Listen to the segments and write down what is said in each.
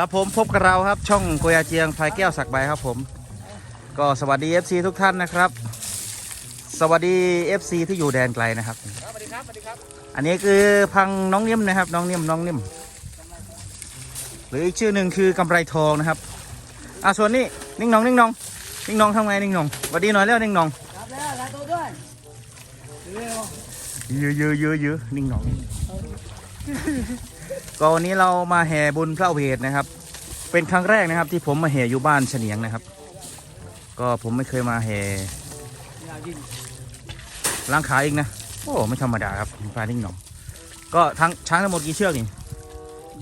ครับผมพบกับเราครับช่องโกยาเจียงพลายแก้วสักใบครับผม ก็สวัสดี FC ทุกท่านนะครับ สวัสดี FC ที่อยู่แดนไกลนะครับสวัสดีครับสวัสดีครับอันนี้คือพังน้องนิ่มนะครับน้องนิ่มน้องนิ่ม หรืออีกชื่อหนึ่งคือกำไรทองนะครับอะส่วนนี้นิ่งน้องนิ่งน้องนิ่งน้องทำไงนิ่งน้องสวัสดีหน่อยแล้วนิ่งน้องครับแล้วลาตัวด้วยเร็วยื้อยื้อยื้อยื้อนิ่งน้อง ก็วันนี้เรามาแห่บุญพระเวทนะครับ เป็นครั้งแรกนะครับ ที่ผมมาแห่อยู่บ้านเฉนียงนะครับ ก็ผมไม่เคยมาแห่อยากยิงล้างขาอีกนะโอ้ไม่ธรรมดาครับปลานิ่งหนองก็ทั้งช้างทั้งหมดกี่เชือกนี่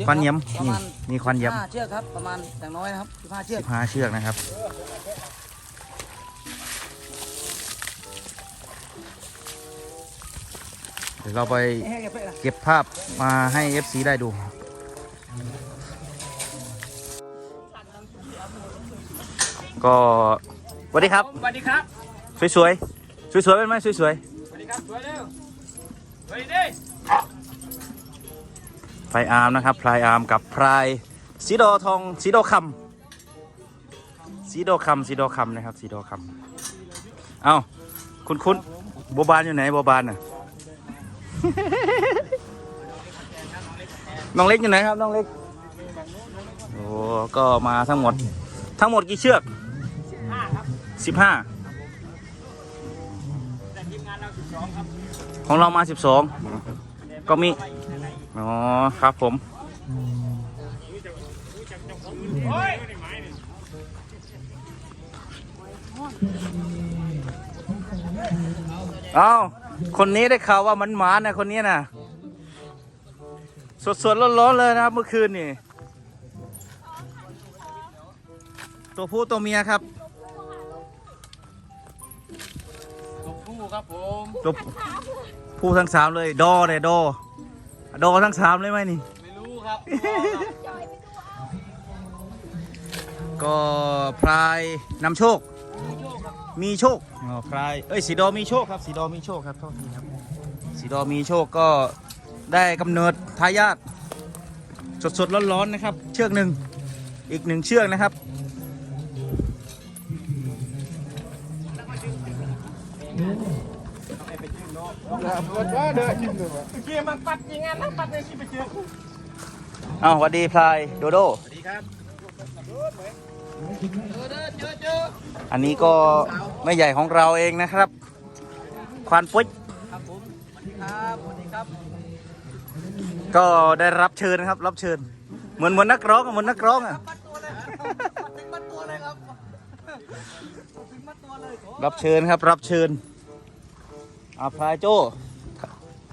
ควันเยี่ยมประนี่มาณมีควันเยี่ยมห้าเชือกครับประมาณอย่างน้อยนะครับสิบห้าเชือกสิบห้าเชือกนะครับ เดี๋ยวเราไปเฮ้ยเป๊ะนะเก็บภาพมาให้ FC ได้ดู ก็สวัสดีครับ สวัสดีครับ สวยๆสวยๆเป็นไหมสวยสวัสดีครับสวยเร็วสวัสดีดิๆพลายอาร์มนะครับพลายอาร์มกับพลายสีโดทองสีโดคำสีโดคำสีโดคำนะครับสีโดคำเอ้าคุณคุณโบบานอยู่ไหนโบบานน่ะ น้องเล็กอยู่ไหนครับน้องเล็ก โอ้ก็มาทั้งหมด ทั้งหมดกี่เชือกห้าครับสิบห้าแต่ทีมงานเราสิบสองครับของเรามาสิบสองก็มี อ๋อครับผมเอา คนนี้ได้ข่าวว่ามันหมานะคนนี้นะสดสดๆร้อนๆเลยนะครับเมื่อคืนนี่ ตัวผู้ตัวเมียครับตบคู่ครับผมตัวผู้ทั้งสามเลย ดอเลยดอ ดอทั้งสามเลยไหมนี่ ไม่รู้ครับ ก็พลายนำโชค มีโชคอ๋อพลายเอ้ยสีดอมีโชคครับสีดอมีโชคครับโทษทีครับสีดอมีโชคก็ได้กำเนิดทายาทสดสดๆร้อนๆนะครับ เชือกหนึ่งอีกหนึ่งเชือกนะครับเกมมันปัดยิงงานนะปัดในชีพไปเจออ้าวสวัสดีพลายโดโดสวัสดีครับเจ อเด้อเจอเจออันนี้ก็แม่ใหญ่ของเราเองนะครับ ควานปุ้ยครับผมสวัสดีครับสวัสดีครับ ก็ได้รับเชิญนะครับ รับเชิญ เหมือนเหมือนนักร้องอะเหมือนนักร้องอะปัดตัวเลยถึงปัดตัวเลยครับถึงปัดตัวเลยโอ้รับเชิญครับ รับเชิญอาพลายโจ้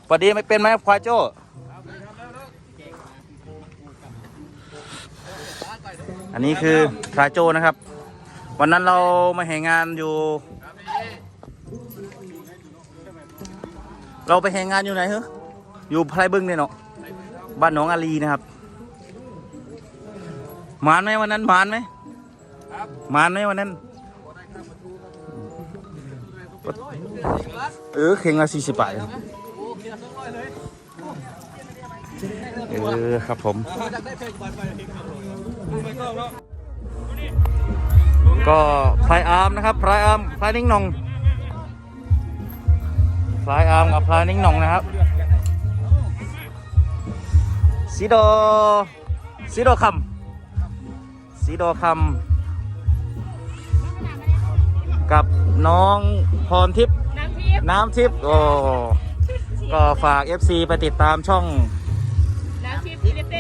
สวัสดีไม่เป็นไหมพลายโจ้ อันนี้คือพลายโจนะครับ วันนั้นเรามาแห่งงานอยู่ เราไปแห่งงานอยู่ไหนเหรออยู่ไพรบึงเนี่ยเนาะบ้านหนองอาลีนะครับมานไหมวันนั้นมานไหมมานไหมวันนั้นเออเข่งละสี่สิบบาทเออครับผม ก็พลายอาร์มนะครับพลายอาร์มพลายนิ่งหนองพลายอาร์มกับพลายนิ่งหนองนะครับสีโดสีโดคำสีโดคำกับน้องพรทิพย์น้ำทิพย์น้ำทิพย์โอ้ก็ฝาก FC ไปติดตามช่อง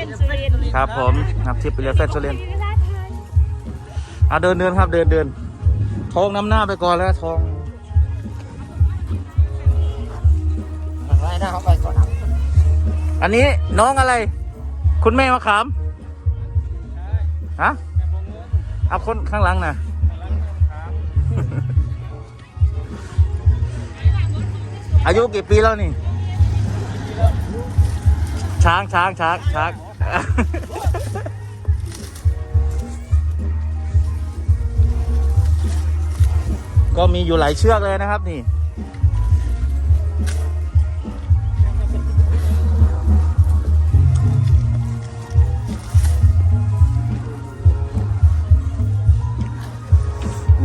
นสุรินทร์ครับผมน้ำทิพย์เรือเฟสโซเลนอะเดินเดินครับเดินเดินทองน้ำหน้าไปก่อนแล้วทองไรหน้าเขาไปก่อนอันนี้น้องอะไร คุณแม่มะขามฮะเอาคนข้างหลังนะอายุกี่ปีแล้วนี่ ช้างช้างช้างช้าง ก็มีอยู่หลายเชือกเลยนะครับนี่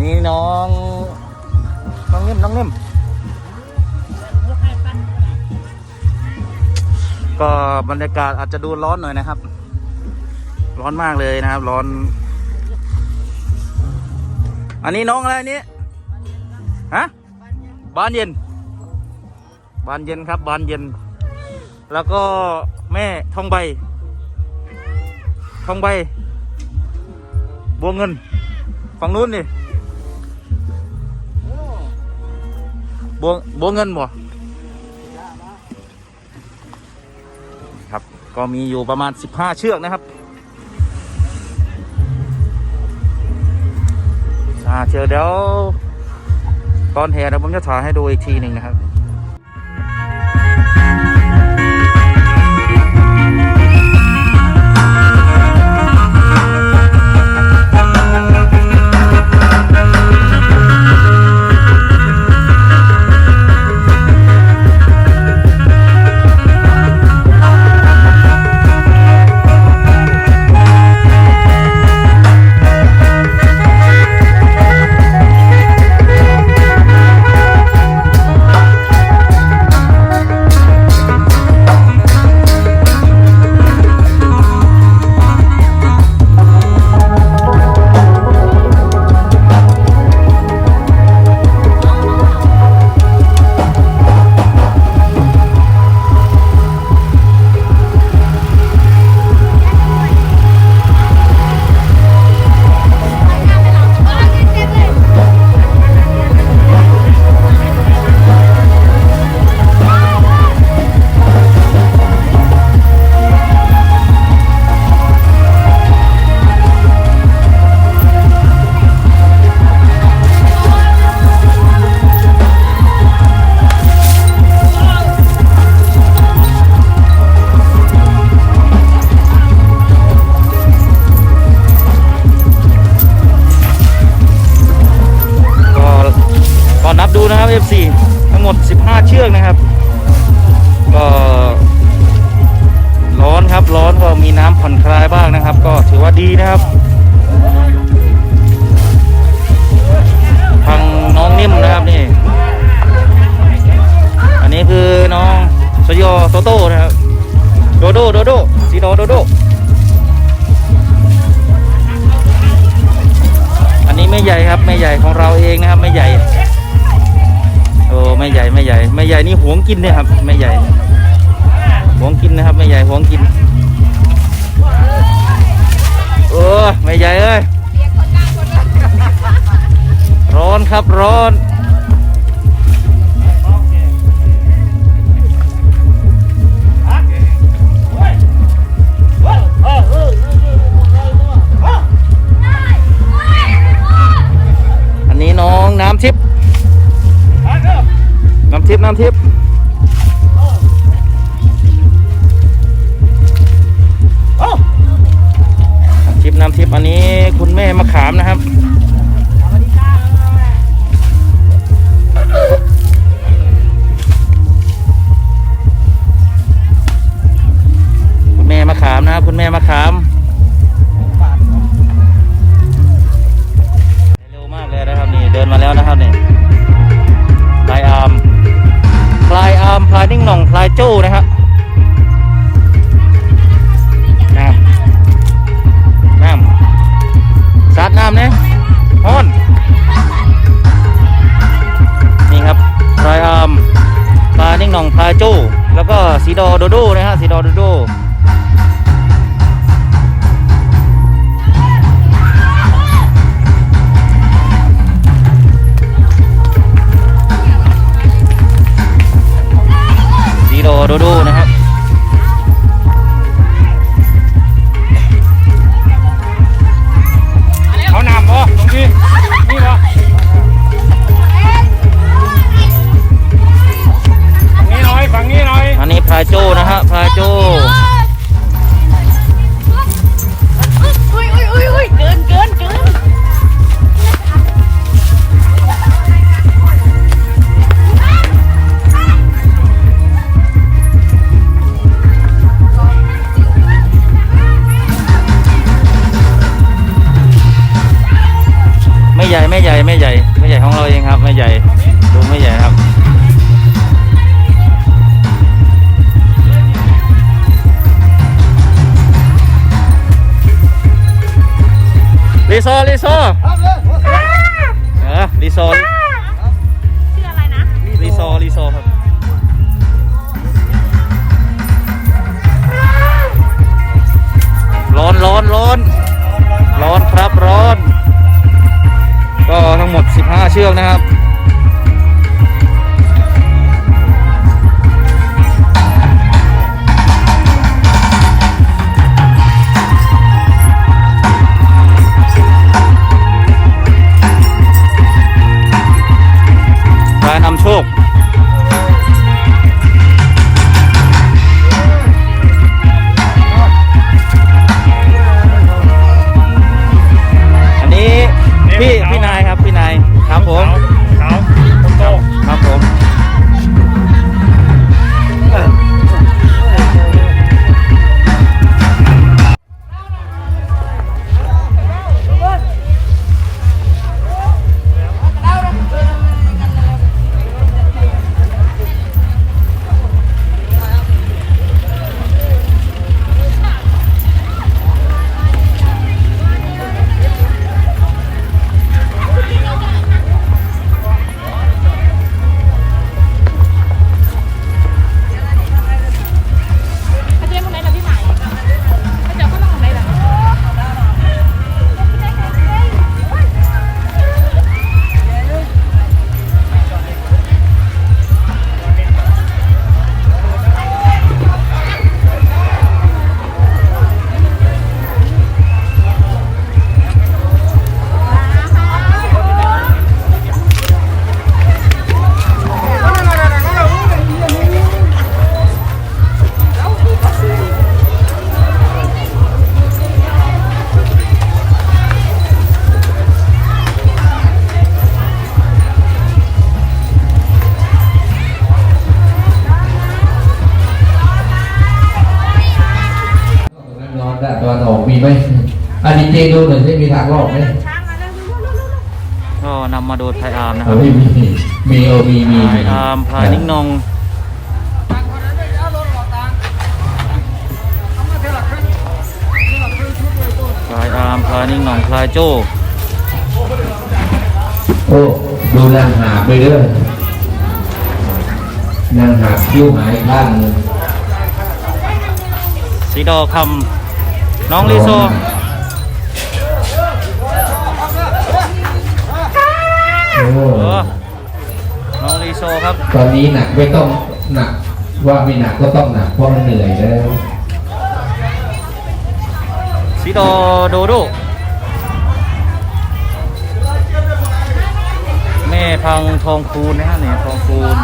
นี่น้อง น้องนิ่มน้องนิ่ม ก็บรรยากาศอาจจะดูร้อนหน่อยนะครับ ร้อนมากเลยนะครับ ร้อน อันนี้น้องอะไรนนี้ฮะบานเย็น บานเย็นครับ บานเย็น แล้วก็แม่ทองใบ ทองใบ บัวเงิน ฝั่งนู้นนี่บัวบัวเงินบ่ ก็มีอยู่ประมาณ 15 เชือกนะครับอ่าเชือกเดี๋ยวตอนแห่เดี๋ยวผมจะถ่ายให้ดูอีกทีหนึ่งนะครับ กนะครับ ก็ร้อนครับร้อนก็มีน้ำผ่อนคลายบ้างนะครับ ก็ถือว่าดีนะครับทางน้องนิ่มนะครับนี่ อันนี้คือน้องสยอโตโต้นะครับ โดโดโดโดสีโดโดโด ใหญ่ไม่ใหญ่ไม่ใหญ่นี่หวงกินเนี่ยครับไม่ใหญ่หวงกินนะครับไม่ใหญ่หวงกินโอ้ไม่ใหญ่เอ้ยร้อนครับร้อน ทิพย์น้ำทิพย์น้ำทิพย์น้ำทิพย์อันนี้คุณแม่มะขามนะครับ เโชค มีไหมอันนี้เจดูหน่อยสิมีทางรอบไหมก็นำมาโดยพายอาร์มนะคเอารับไม่มีมีเออมีมีพายอาร์มพายนิ่งนองต่างคนนั้นไม่เอารถออกต่างเอามาเท่าไหร่ครึ่งเท่าไหร่ครึ่งชุดเลยตัวพายอาร์มพายนิ่งนองพายโจ้โอ้ดูนางหาบไปเรื่อยนางหาบคิ้วหายข้างหนึ่งสีดอคำ น้องลีโซโอ้เออน้องลีโซครับ ตอนนี้หนักไม่ต้องหนักว่าไม่หนักก็ต้องหนักเพราะมันเหนื่อยแล้วสีดอโดโดแม่พังทองคูณนะฮะเนี่ยทองคูณ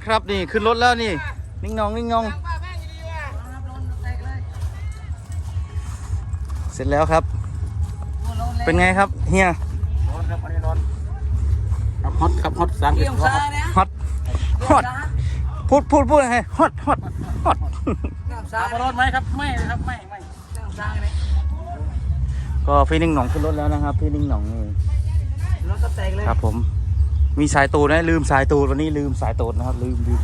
นะครับนี่ขึ้นรถแล้วนี่ นิ่งนองนิ่งนอง เสร็จแล้วครับ เป็นไงครับเฮียร้อนครับอันนี้ร้อนครับฮอตครับฮอตสามสิบเกี่ยวฮอตซาเนี่ยฮอตฮอตพูดพูดพูดให้ฮอตฮอตฮอตน้ำซาถามว่าร้อนไหมครับไม่เลยครับไม่ไม่น้ำซาเนี่ยก็พี่นิ่งหน่องขึ้นรถแล้วนะครับ พี่นิ่งหน่องนี่รถก็แตกเลยครับผม มีสายตูดนะลืมสายตูดวันนี้ลืมสายตูดนะครับ ลืมลืม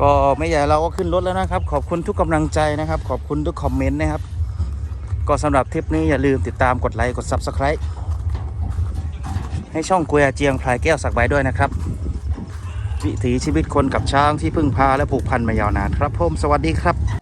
ก็ไม่ใหญ่เราก็ขึ้นรถแล้วนะครับ ขอบคุณทุกกำลังใจนะครับ ขอบคุณทุกคอมเมนต์นะครับ ก็สำหรับทริปนี้อย่าลืมติดตามกดไลค์กดซับสไครต์ให้ช่องกุยเจียงพลายแก้วสักใบด้วยนะครับ วิถีชีวิตคนกับช้างที่พึ่งพาและผูกพันมายาวนานครับผมสวัสดีครับ